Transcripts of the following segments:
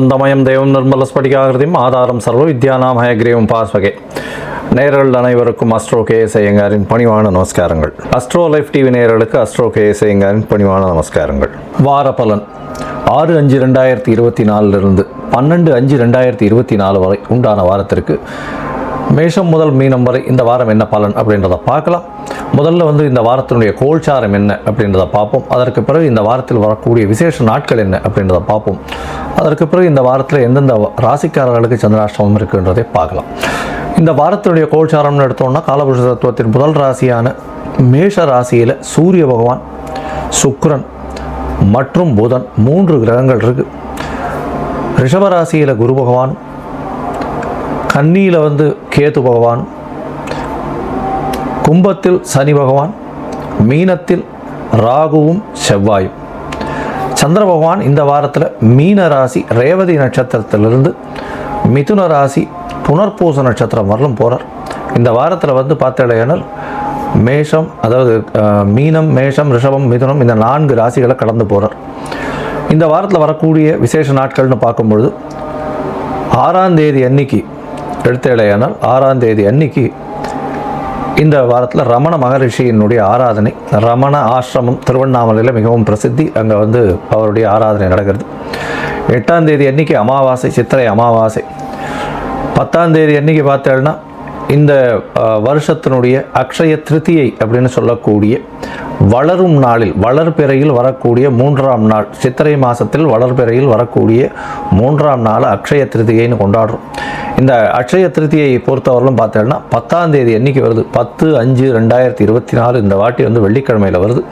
ஆனந்தமயம் தேவம் நிர்மல ஸ்படிகாகிருதியும் ஆதாரம் சர்வ வித்யானாம் ஹயக்ரீவம் பாஸ்வகே. நேரல் அனைவருக்கும் அஸ்ட்ரோ கேஎஸ் ஐயங்காரின் பணிவான நமஸ்காரங்கள். அஸ்ட்ரோ லைஃப் டிவி நேரலுக்கு அஸ்ட்ரோ கேஎஸ் ஐயங்காரின் பணிவான நமஸ்காரங்கள். வார பலன் ஆறு அஞ்சு ரெண்டாயிரத்தி இருபத்தி நாலுலேருந்து பன்னெண்டு அஞ்சு ரெண்டாயிரத்தி இருபத்தி நாலு வரை உண்டான வாரத்திற்கு மேஷம் முதல் மீனம் வரை இந்த வாரம் என்ன பலன் அப்படின்றத பார்க்கலாம். முதல்ல வந்து இந்த வாரத்தினுடைய கோல்சாரம் என்ன அப்படின்றத பார்ப்போம். அதற்கு பிறகு இந்த வாரத்தில் வரக்கூடிய விசேஷ நாட்கள் என்ன அப்படின்றத பார்ப்போம். அதற்கு பிறகு இந்த வாரத்தில் எந்தெந்த ராசிக்காரர்களுக்கு சந்திராஷ்டமம் இருக்குன்றதை பார்க்கலாம். இந்த வாரத்தினுடைய கோல்சாரம்னு எடுத்தோம்னா காலபுருஷ தத்துவத்தின் முதல் ராசியான மேஷ ராசியில் சூரிய பகவான் சுக்ரன் மற்றும் புதன் மூன்று கிரகங்கள் இருக்குது ரிஷபராசியில் குரு பகவான் கன்னியில் வந்து கேது பகவான் கும்பத்தில் சனி பகவான் மீனத்தில் ராகுவும் செவ்வாயும். சந்திர பகவான் இந்த வாரத்தில் மீன ராசி ரேவதி நட்சத்திரத்திலிருந்து மிதுன ராசி புனர்பூச நட்சத்திரம் வரலும் போகிறார் இந்த வாரத்தில் வந்து பார்த்தலையானால் மேஷம் அதாவது மீனம் மேஷம் ரிஷபம் மிதுனம் இந்த நான்கு ராசிகளை கடந்து போகிறார் இந்த வாரத்தில் வரக்கூடிய விசேஷ நாட்கள்னு பார்க்கும்பொழுது ஆறாம் தேதி அன்னைக்கு எடுத்தேடையானால் ஆறாம் தேதி அன்னைக்கு இந்த வாரத்தில் ரமண மகரிஷியினுடைய ஆராதனை ரமண ஆசிரமம் திருவண்ணாமலையில் மிகவும் பிரசித்தி. அங்கே வந்து அவருடைய ஆராதனை நடக்கிறது. எட்டாம் தேதி அன்னைக்கு அமாவாசை சித்திரை அமாவாசை. பத்தாம் தேதி அன்னைக்கு பார்த்தேன்னா இந்த வருஷத்தினுடைய அக்ஷய திருத்தியை அப்படின்னு சொல்லக்கூடிய வளரும் நாளில் வளர்பிறையில் வரக்கூடிய மூன்றாம் நாள் சித்திரை மாதத்தில் வளர்பிறையில் வரக்கூடிய மூன்றாம் நாள் அக்ஷய திருத்தியைன்னு கொண்டாடுறோம். இந்த அக்ஷய திருத்தியை பொறுத்தவரையிலும் பார்த்தோம்னா பத்தாம் தேதி என்றைக்கு வருது? பத்து அஞ்சு ரெண்டாயிரத்தி இருபத்தி நாலு இந்த வாட்டி வந்து வெள்ளிக்கிழமையில் வருது.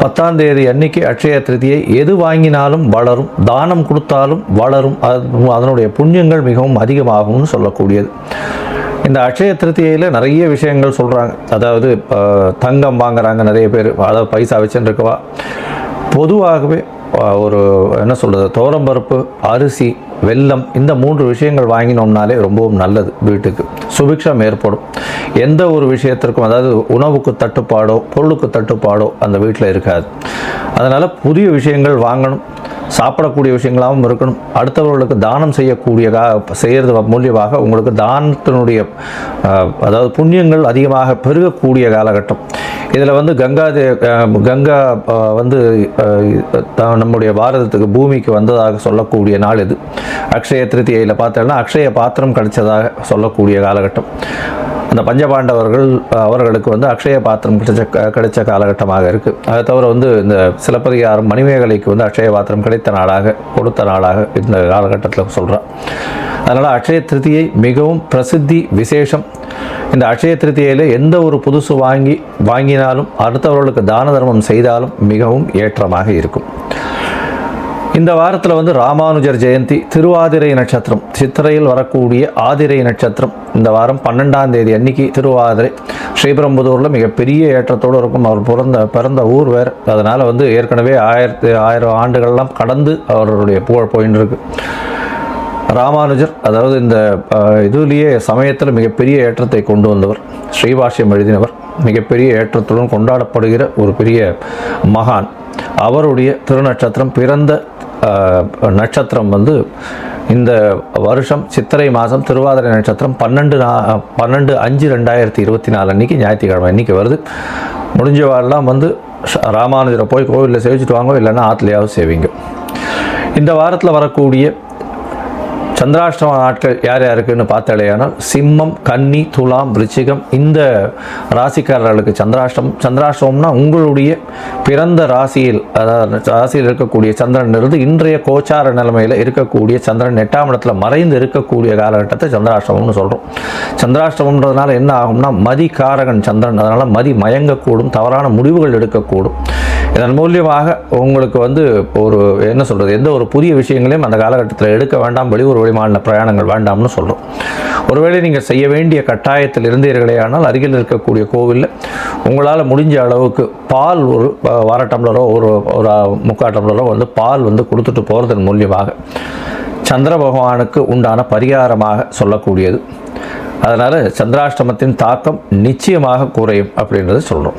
பத்தாம் தேதி அன்னைக்கு அக்ஷய திருதியை எது வாங்கினாலும் வளரும் தானம் கொடுத்தாலும் வளரும் அது- அதனுடைய புண்ணியங்கள் மிகவும் அதிகமாகும்னு சொல்லக்கூடியது. இந்த அட்சய திருத்தியையில் நிறைய விஷயங்கள் சொல்கிறாங்க அதாவது தங்கம் வாங்குறாங்க நிறைய பேர். அதாவது பைசா வச்சுன்னு இருக்கவா பொதுவாகவே ஒரு என்ன சொல்கிறது தோரம்பருப்பு அரிசி வெல்லம் இந்த மூன்று விஷயங்கள் வாங்கினோம்னாலே ரொம்பவும் நல்லது வீட்டுக்கு. சுபிக்ஷம் ஏற்படும். எந்த ஒரு விஷயத்திற்கும் அதாவது உணவுக்கு தட்டுப்பாடோ பொருளுக்கு தட்டுப்பாடோ அந்த வீட்டில் இருக்காது. அதனால் புதிய விஷயங்கள் வாங்கணும். சாப்பிடக்கூடிய விஷயங்களாகவும் இருக்கணும். அடுத்தவர்களுக்கு தானம் செய்யக்கூடிய கா செய்கிறது மூலியமாக உங்களுக்கு தானத்தினுடைய அதாவது புண்ணியங்கள் அதிகமாக பெருகக்கூடிய காலகட்டம். இதில் வந்து கங்கா தே கங்கா வந்து நம்முடைய பாரதத்துக்கு பூமிக்கு வந்ததாக சொல்லக்கூடிய நாள் இது. அக்ஷய திருத்தியையில் பார்த்தோம்னா அக்ஷய பாத்திரம் கிடைச்சதாக சொல்லக்கூடிய காலகட்டம். அந்த பஞ்சபாண்டவர்கள் அவர்களுக்கு வந்து அக்ஷய பாத்திரம் கிடைச்ச க- கிடைச்ச காலகட்டமாக இருக்குது அதை தவிர வந்து இந்த சிலப்பதிகாரம் மணிமேகலைக்கு வந்து அக்ஷய பாத்திரம் கிடைத்த நாளாக கொடுத்த நாளாக இந்த காலகட்டத்தில் சொல்கிறேன் அதனால் அக்ஷய திருத்தியை மிகவும் பிரசித்தி விசேஷம். இந்த அக்ஷய திருத்தியில் எந்த ஒரு புதுசு வாங்கி வாங்கினாலும் அடுத்தவர்களுக்கு தான தர்மம் செய்தாலும் மிகவும் ஏற்றமாக இருக்கும். இந்த வாரத்தில் வந்து ராமானுஜர் ஜெயந்தி திருவாதிரை நட்சத்திரம் சித்திரையில் வரக்கூடிய ஆதிரை நட்சத்திரம் இந்த வாரம் பன்னெண்டாம் தேதி அன்னைக்கு திருவாதிரை ஸ்ரீபெரும்புதூரில் மிகப்பெரிய ஏற்றத்தோடு இருக்கும். அவர் பிறந்த பிறந்த ஊர் வேறு. அதனால் வந்து ஏற்கனவே ஆயிரத்தி ஆயிரம் ஆண்டுகள்லாம் கடந்து அவருடைய புகழ் போயின்னு இருக்கு ராமானுஜர் அதாவது இந்த இதுலேயே சமயத்தில் மிகப்பெரிய ஏற்றத்தை கொண்டு வந்தவர். ஸ்ரீபாஷ்யம் எழுதினவர். மிகப்பெரிய ஏற்றத்துடன் கொண்டாடப்படுகிற ஒரு பெரிய மகான். அவருடைய திருநட்சத்திரம் பிறந்த நட்சத்திரம் வந்து இந்த வருஷம் சித்திரை மாதம் திருவாதிரை நட்சத்திரம் பன்னெண்டு நா பன்னெண்டு அஞ்சு ரெண்டாயிரத்தி இருபத்தி நாலு அன்றைக்கி ஞாயிற்றுக்கிழமை அன்றைக்கி வருது. முடிஞ்சவாரெல்லாம் வந்து ராமானுஜரை போய் கோவிலில் சேவிச்சுட்டு வாங்க இல்லைன்னா ஆற்றுலையாவது சேவிங்க. இந்த வாரத்தில் வரக்கூடிய சந்திராஷ்டம நாட்கள் யார் யாருக்குன்னு பார்த்தாலேயானால் சிம்மம் கன்னி துலாம் விருச்சிகம் இந்த ராசிக்காரர்களுக்கு சந்திராஷ்டம் சந்திராஷ்டமம்னா உங்களுடைய பிறந்த ராசியில் அதாவது ராசியில் இருக்கக்கூடிய சந்திரன் இருந்து இன்றைய கோச்சார நிலைமையில் இருக்கக்கூடிய சந்திரன் எட்டாம் இடத்துல மறைந்து இருக்கக்கூடிய காலகட்டத்தை சந்திராஷ்டமம்னு சொல்கிறோம் சந்திராஷ்டமம்ன்றதுனால என்ன ஆகும்னா மதி காரகன் சந்திரன் அதனால் மதி மயங்கக்கூடும் தவறான முடிவுகள் எடுக்கக்கூடும். இதன் மூலியமாக உங்களுக்கு வந்து ஒரு என்ன சொல்கிறது எந்த ஒரு புதிய விஷயங்களையும் அந்த காலகட்டத்தில் எடுக்க வேண்டாம் வெளியூர் வெளிமாநில பிரயாணங்கள் வேண்டாம்னு சொல்கிறோம் ஒருவேளை நீங்கள் செய்ய வேண்டிய கட்டாயத்தில் இருந்தீர்களே ஆனால் அருகில் இருக்கக்கூடிய கோவிலில் உங்களால் முடிஞ்ச அளவுக்கு பால் ஒரு அஹ், டம்ளரோ ஒரு ஒரு முக்கால் டம்ளரோ வந்து பால் வந்து கொடுத்துட்டு போகிறதன் மூலியமாக சந்திர பகவானுக்கு உண்டான பரிகாரமாக சொல்லக்கூடியது. அதனால் சந்திராஷ்டமத்தின் தாக்கம் நிச்சயமாக குறையும் அப்படின்றத சொல்கிறோம்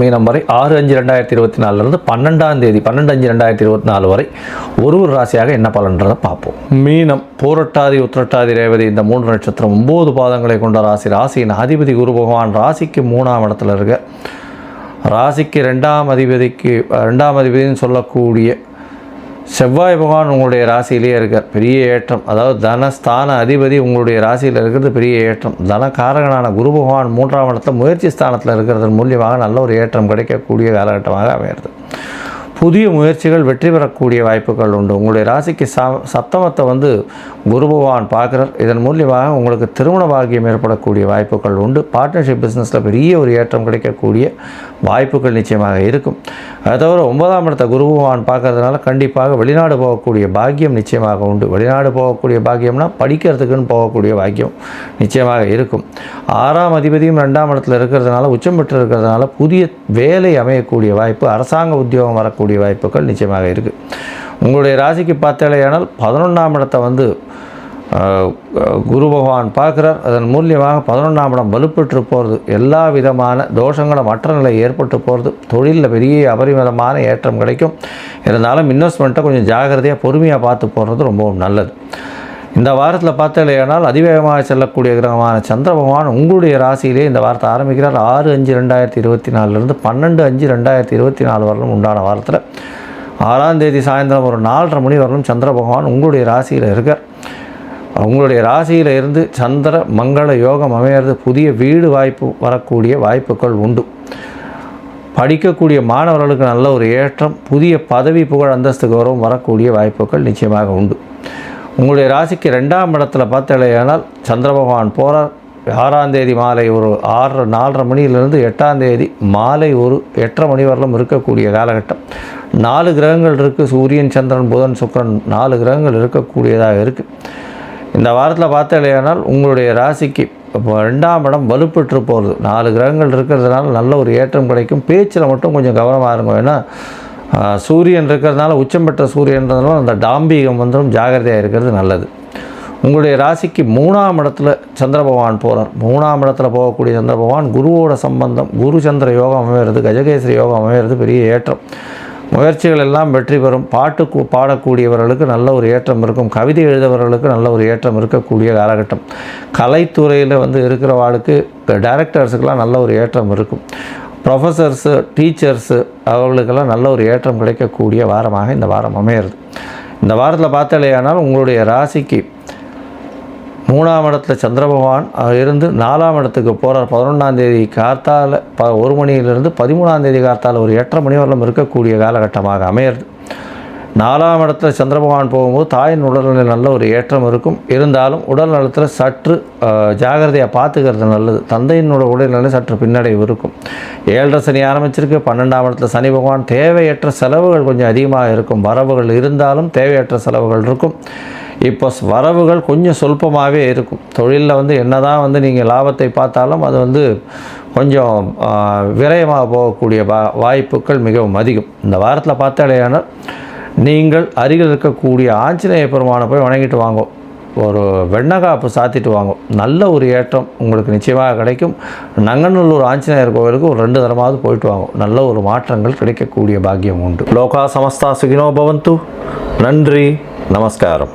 மீனம் வரை ஆறு அஞ்சு ரெண்டாயிரத்தி இருபத்தி நாலுலேருந்து பன்னெண்டாம் தேதி பன்னெண்டு அஞ்சு ரெண்டாயிரத்தி இருபத்தி நாலு வரை ஒரு ஒரு ராசியாக என்ன பலன்றதை பார்ப்போம். மீனம் பூரட்டாதி உத்திரட்டாதி ரேவதி இந்த மூன்று நட்சத்திரம் ஒம்பது பாதங்களை கொண்ட ராசி. ராசியின் அதிபதி குரு பகவான் ராசிக்கு மூணாம் இடத்துல இருக்க ராசிக்கு ரெண்டாம் அதிபதிக்கு ரெண்டாம் அதிபதினு சொல்லக்கூடிய செவ்வாய் பகவான் உங்களுடைய ராசியிலேயே இருக்கார். பெரிய ஏற்றம். அதாவது தனஸ்தான அதிபதி உங்களுடைய ராசியில் இருக்கிறது பெரிய ஏற்றம். தனக்காரகனான குரு பகவான் மூன்றாம் இடத்த முயற்சி ஸ்தானத்தில் இருக்கிறதன் மூலியமாக நல்ல ஒரு ஏற்றம் கிடைக்கக்கூடிய காலகட்டமாக அமையிறது. புதிய முயற்சிகள் வெற்றி பெறக்கூடிய வாய்ப்புகள் உண்டு. உங்களுடைய ராசிக்கு ச சப்தமத்தை வந்து குரு பகவான் பார்க்குறார். இதன் மூலியமாக உங்களுக்கு திருமண பாக்கியம் ஏற்படக்கூடிய வாய்ப்புகள் உண்டு. பார்ட்னர்ஷிப் பிஸ்னஸில் பெரிய ஒரு ஏற்றம் கிடைக்கக்கூடிய வாய்ப்புகள் நிச்சயமாக இருக்கும். அதை தவிர ஒன்பதாம் இடத்தை குரு பகவான் பார்க்கறதுனால கண்டிப்பாக வெளிநாடு போகக்கூடிய பாக்கியம் நிச்சயமாக உண்டு. வெளிநாடு போகக்கூடிய பாக்கியம்னா படிக்கிறதுக்குன்னு போகக்கூடிய பாக்கியம் நிச்சயமாக இருக்கும். ஆறாம் அதிபதியும் ரெண்டாம் இடத்துல இருக்கிறதுனால உச்சம் பெற்று இருக்கிறதுனால புதிய வேலை அமையக்கூடிய வாய்ப்பு அரசாங்க உத்தியோகம் வரக்கூடிய வாய்ப்புகள் நிச்சயமாக இருக்குது உங்களுடைய ராசிக்கு பார்த்தாலேயானால் பதினொன்றாம் இடத்தை வந்து குரு பகவான் பார்க்குறார். அதன் மூலியமாக பதினொன்றாம் இடம் வலுப்பெற்று போகிறது எல்லா விதமான தோஷங்களும் மற்ற நிலை ஏற்பட்டு போகிறது தொழிலில் பெரிய அபரிமிதமான ஏற்றம் கிடைக்கும். இருந்தாலும் இன்வெஸ்ட்மெண்ட்டை கொஞ்சம் ஜாகிரதையாக பொறுமையாக பார்த்து போடுறது ரொம்பவும் நல்லது. இந்த வாரத்தில் பார்த்தாலேயானால் அதிவேகமாக செல்லக்கூடிய கிரகமான சந்திர பகவான் உங்களுடைய ராசியிலே இந்த வாரத்தை ஆரம்பிக்கிறார். ஆறு அஞ்சு ரெண்டாயிரத்தி இருபத்தி நாலுலேருந்து பன்னெண்டு அஞ்சு ரெண்டாயிரத்தி இருபத்தி நாலு வரலும் உண்டான வாரத்தில் ஆறாம் தேதி சாயந்தரம் ஒரு நாலரை மணி வரலும் சந்திர பகவான் உங்களுடைய ராசியில் இருக்கார். உங்களுடைய ராசியில் இருந்து சந்திர மங்கள யோகம் அமையிறது புதிய வீடு வாய்ப்பு வரக்கூடிய வாய்ப்புகள் உண்டு. படிக்கக்கூடிய மாணவர்களுக்கு நல்ல ஒரு ஏற்றம் புதிய பதவி புகழ் அந்தஸ்து கௌரவம் வரக்கூடிய வாய்ப்புகள் நிச்சயமாக உண்டு. உங்களுடைய ராசிக்கு ரெண்டாம் இடத்துல பார்த்தாலேயானால் சந்திர பகவான் போகிறார் ஆறாம் தேதி மாலை ஒரு ஆறு நாலரை மணியிலிருந்து எட்டாம் தேதி மாலை ஒரு எட்டரை மணி வரலும் இருக்கக்கூடிய காலகட்டம். நாலு கிரகங்கள் இருக்குது சூரியன் சந்திரன் புதன் சுக்கிரன் நாலு கிரகங்கள் இருக்கக்கூடியதாக இருக்குது இந்த வாரத்தில் பார்த்தாலேயானால் உங்களுடைய ராசிக்கு இப்போ ரெண்டாம் இடம் வலுப்பெற்று போகிறது நாலு கிரகங்கள் இருக்கிறதுனால நல்ல ஒரு ஏற்றம் கிடைக்கும். பேச்சில் மட்டும் கொஞ்சம் கவனமாக இருக்கும் ஏன்னா சூரியன் இருக்கிறதுனால உச்சம் பெற்ற சூரியன்றதுனால அந்த டாம்பீகம் வந்துடும் ஜாகிரதையாக இருக்கிறது நல்லது. உங்களுடைய ராசிக்கு மூணாம் இடத்துல சந்திர பகவான் போகிறார் மூணாம் இடத்துல போகக்கூடிய சந்திர பகவான் குருவோட சம்பந்தம் குரு சந்திர யோகம் அமைகிறது கஜகேசரி யோகம் அமைகிறது பெரிய ஏற்றம். முயற்சிகள் எல்லாம் வெற்றி பெறும். பாட்டு பாடக்கூடியவர்களுக்கு நல்ல ஒரு ஏற்றம் இருக்கும். கவிதை எழுதவர்களுக்கு நல்ல ஒரு ஏற்றம் இருக்கக்கூடிய காலகட்டம். கலைத்துறையில் வந்து இருக்கிறவாளுக்கு டைரக்டர்ஸுக்கெல்லாம் நல்ல ஒரு ஏற்றம் இருக்கும். ப்ரொஃபஸர்ஸு டீச்சர்ஸு அவர்களுக்கெல்லாம் நல்ல ஒரு ஏற்றம் கிடைக்கக்கூடிய வாரமாக இந்த வாரம் அமையிறது. இந்த வாரத்தில் பார்த்தாலேயானால் உங்களுடைய ராசிக்கு மூணாம் இடத்துல சந்திர பகவான் இருந்து நாலாம் இடத்துக்கு போகிறார் பதினொன்றாம் தேதி கார்த்தால ப ஒரு மணியிலிருந்து பதிமூணாம் தேதி கார்த்தால ஒரு எட்டரை மணி வரலும் இருக்கக்கூடிய காலகட்டமாக அமையிறது. நாலாம் இடத்துல சந்திர பகவான் போகும்போது தாயின் உடல்நிலை நல்ல ஒரு ஏற்றம் இருக்கும். இருந்தாலும் உடல் நலத்தில் சற்று ஜாகிரதையாக பார்த்துக்கிறது நல்லது. தந்தையினோட உடல்நிலை சற்று பின்னடைவு இருக்கும். ஏழரை சனி ஆரம்பிச்சிருக்கு. பன்னெண்டாம் இடத்துல சனி பகவான் தேவையற்ற செலவுகள் கொஞ்சம் அதிகமாக இருக்கும். வரவுகள் இருந்தாலும் தேவையற்ற செலவுகள் இருக்கும். இப்போ வரவுகள் கொஞ்சம் சொல்பமாகவே இருக்கும். தொழிலில் வந்து என்னதான் வந்து நீங்கள் லாபத்தை பார்த்தாலும் அது வந்து கொஞ்சம் விரயமாக போகக்கூடிய வா வாய்ப்புகள் மிகவும் அதிகம். இந்த வாரத்தில் பார்த்தாலேயானால் நீங்கள் அருகில் இருக்கக்கூடிய ஆஞ்சநேய பெருமானை போய் வணங்கிட்டு வாங்க. ஒரு வெண்ணகாப்பு சாத்திட்டு வாங்க. நல்ல ஒரு ஏற்றம் உங்களுக்கு நிச்சயமாக கிடைக்கும். நங்கநல்லூர் ஆஞ்சநேயர் கோவிலுக்கு ஒரு ரெண்டு தரமாவது போயிட்டு வாங்க. நல்ல ஒரு மாற்றங்கள் கிடைக்கக்கூடிய பாக்கியம் உண்டு. லோகா சமஸ்தா சுகினோ பவந்து. நன்றி நமஸ்காரம்.